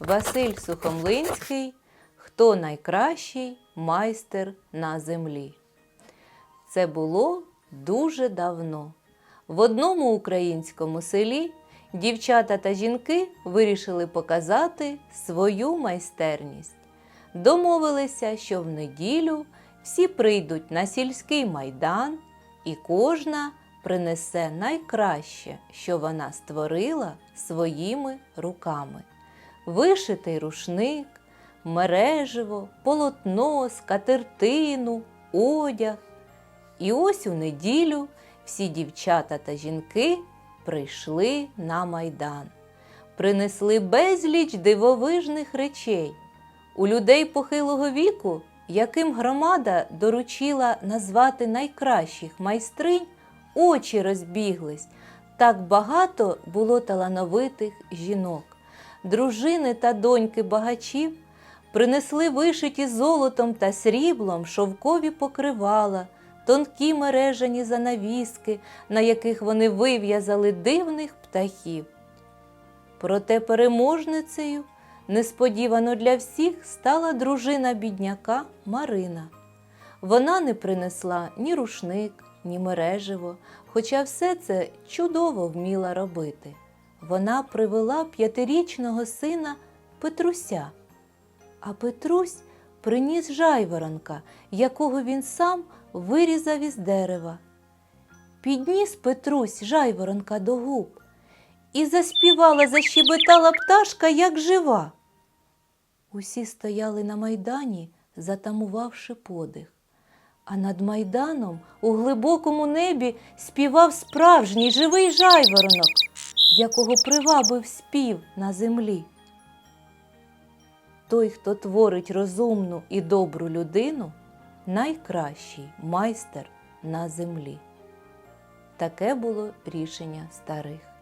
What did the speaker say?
Василь Сухомлинський Хто найкращий майстер на землі. Це було дуже давно. В одному українському селі дівчата та жінки вирішили показати свою майстерність. Домовилися, що в неділю всі прийдуть на сільський майдан, і кожна принесе найкраще, що вона створила своїми руками: вишитий рушник, мереживо, полотно, скатертину, одяг. І ось у неділю всі дівчата та жінки прийшли на майдан, принесли безліч дивовижних речей. У людей похилого віку, яким громада доручила назвати найкращих майстринь, очі розбіглись. Так багато було талановитих жінок. Дружини та доньки багачів принесли вишиті золотом та сріблом шовкові покривала, тонкі мережані занавіски, на яких вони вив'язали дивних птахів. Проте переможницею несподівано для всіх стала дружина бідняка Марина. Вона не принесла ні рушник, ні мереживо, хоча все це чудово вміла робити. Вона привела п'ятирічного сина Петруся, а Петрусь приніс жайворонка, якого він сам вирізав із дерева. Підніс Петрусь жайворонка до губ і заспівала, защебетала пташка, як жива. Усі стояли на майдані, затамувавши подих. А над майданом у глибокому небі співав справжній живий жайворонок, якого привабив спів на землі. Той, хто творить розумну і добру людину, найкращий майстер на землі. Таке було рішення старих.